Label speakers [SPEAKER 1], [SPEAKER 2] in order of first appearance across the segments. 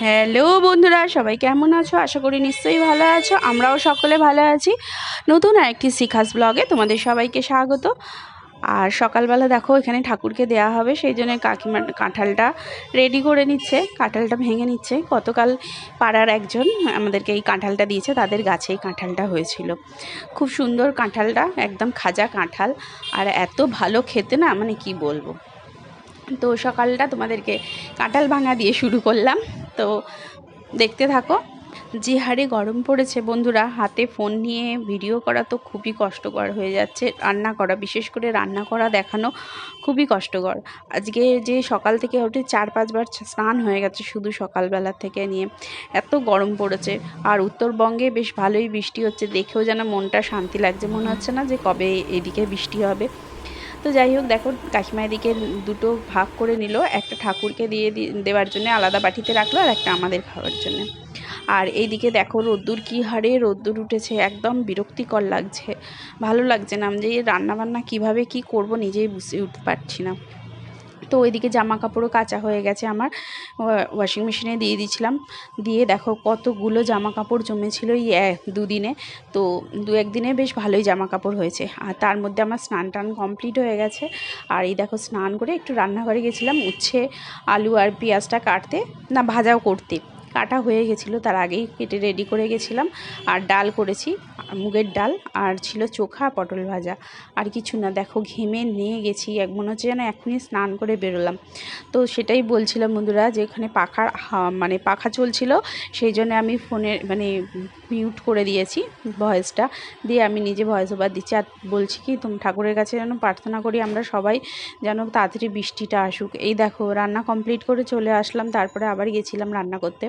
[SPEAKER 1] Hello বন্ধুরা, সবাই কেমন আছো? আশা করি নিশ্চয়ই ভালো আছো। আমরাও সকলে ভালো আছি। নতুন আরেকটি শিখাস ব্লগে তোমাদের সবাইকে স্বাগত। আর সকালবেলা দেখো, এখানে ঠাকুরকে দেয়া হবে, সেই জন্য কাকিমা কাঁঠালটা রেডি করে নিচ্ছে, কাঁঠালটা ভেঙে নিচ্ছে। গতকাল পাড়ার একজন আমাদেরকে এই কাঁঠালটা দিয়েছে, তাদের গাছে এই কাঁঠালটা হয়েছিল। খুব সুন্দর কাঁঠালটা, একদম খাজা কাঁঠাল। আর এত ভালো খেতে না মানে কি বলব? তো সকালটা তোমাদেরকে কাঁঠাল ভাঙা দিয়ে শুরু করলাম। তো দেখতে থাকো। যে হারে গরম পড়েছে বন্ধুরা, হাতে ফোন নিয়ে ভিডিও করা তো খুবই কষ্টকর হয়ে যাচ্ছে। রান্না করা, বিশেষ করে রান্না করা দেখানো খুবই কষ্টকর। আজকে যে সকাল থেকে উঠে চার পাঁচবার স্নান হয়ে গেছে শুধু সকালবেলা থেকে নিয়ে। এত গরম পড়েছে। আর উত্তরবঙ্গে বেশ ভালোই বৃষ্টি হচ্ছে। দেখেও যেন মনটা শান্তি লাগছে। মনে হচ্ছে না যে কবে এদিকে বৃষ্টি হবে। তো যাই হোক, দেখো কাকিমাইদিকে দুটো ভাগ করে নিল। একটা ঠাকুরকে দিয়ে দেওয়ার জন্য আলাদা বাটিতে রাখল আর একটা আমাদের খাওয়ার জন্য। আর এইদিকে দেখো রোদ্দুর কী হারে, রোদ্দুর উঠেছে, একদম বিরক্তিকর লাগছে। ভালো লাগছে না, আমি যে রান্নাবান্না কীভাবে কি করব নিজেই বুঝে উঠতে পারছি না। তো ওইদিকে জামা কাপড়ও কাঁচা হয়ে গেছে আমার। ওয়াশিং মেশিনে দিয়ে দিয়েছিলাম। দিয়ে দেখো কতগুলো জামা কাপড় জমেছিল এই দুদিনে। তো দু একদিনে বেশ ভালোই জামা কাপড় হয়েছে। আর তার মধ্যে আমার স্নান টান কমপ্লিট হয়ে গেছে। আর এই দেখো স্নান করে একটু রান্নাঘরে গেছিলাম উচ্ছে, আলু আর পেঁয়াজটা কাটতে, না ভাজাও করতে। কাটা হয়ে গেছিল, তার আগেই কেটে রেডি করে গেছিলাম। আর ডাল করেছি, মুগের ডাল, আর ছিল চোখা পটল ভাজা। আর কিছু না, দেখো ঘেমে নিয়ে গেছি, এক মনে হচ্ছে যেন এখনই স্নান করে বেরোলাম। তো সেটাই বলছিলাম বন্ধুরা যে এখানে পাখার মানে পাখা চলছিল, সেই জন্য আমি ফোনের মানে মিউট করে দিয়েছি ভয়েসটা দিয়ে আমি নিজে ভয়েস ওভার দিচ্ছি। আর বলছি কি, তুমি ঠাকুরের কাছে যেন প্রার্থনা করি আমরা সবাই যেন তাড়াতাড়ি বৃষ্টিটা আসুক। এই দেখো, রান্না কমপ্লিট করে চলে আসলাম, তারপরে আবার গেছিলাম রান্না করতে।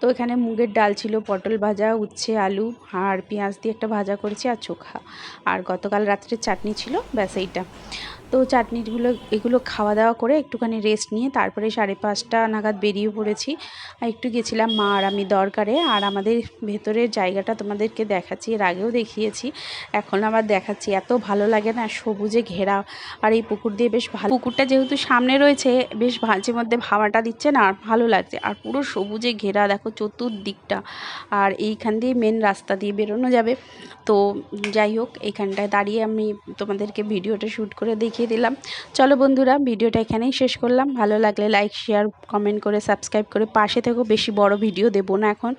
[SPEAKER 1] তো এখানে মুগের ডাল ছিল, পটল ভাজা, উচ্ছে, আলু, আর পেঁয়াজ দিয়ে একটা ভাজা করেছি আর চোখা। আর গতকাল রাত্রে চাটনি ছিল, ব্যাস এইটা। তো চাটনিগুলো, এগুলো খাওয়া দাওয়া করে একটুখানি রেস্ট নিয়ে তারপরে সাড়ে পাঁচটা নাগাদ বেরিয়ে পড়েছি। আর একটু গেছিলাম মা আর আমি দরকারে। আর আমাদের ভেতরের জায়গাটা তোমাদেরকে দেখাচ্ছি, এর আগেও দেখিয়েছি। এখন আবার দেখাচ্ছি, এত ভালো লাগে না সবুজে ঘেরা। আর এই পুকুর দিয়ে বেশ ভালো, পুকুরটা যেহেতু সামনে রয়েছে, বেশ মাঝে মধ্যে হাওয়াটা দিচ্ছে না, আর ভালো লাগছে। আর পুরো সবুজে ঘেরা, দেখো চতুর্দিকটা। আর এইখান দিয়ে মেন রাস্তা দিয়ে বেরোনো যাবে। তো যাই হোক এইখানটায় দাঁড়িয়ে আমি তোমাদেরকে ভিডিওটা শ্যুট করে দেখিয়ে দিলাম। চলো বন্ধুরা, ভিডিওটা এখানেই শেষ করলাম। ভালো লাগলে লাইক শেয়ার কমেন্ট করে সাবস্ক্রাইব করে পাশে থেকেও বেশি বড় ভিডিও দেবো না এখন।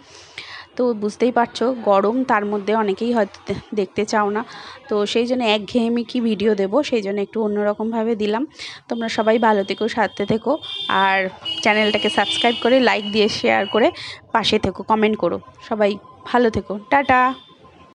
[SPEAKER 1] তো বুঝতেই পারছ, গরম তার মধ্যে অনেকেই হয়তো দেখতে চাও না। তো সেই জন্য একঘেয়েমি কি ভিডিও দেবো, সেই জন্য একটু অন্যরকমভাবে দিলাম। তোমরা সবাই ভালো থেকো, সাথে থেকো। আর চ্যানেলটাকে সাবস্ক্রাইব করে লাইক দিয়ে শেয়ার করে পাশে থেকো কমেন্ট করো। সবাই ভালো থেকো। টাটা!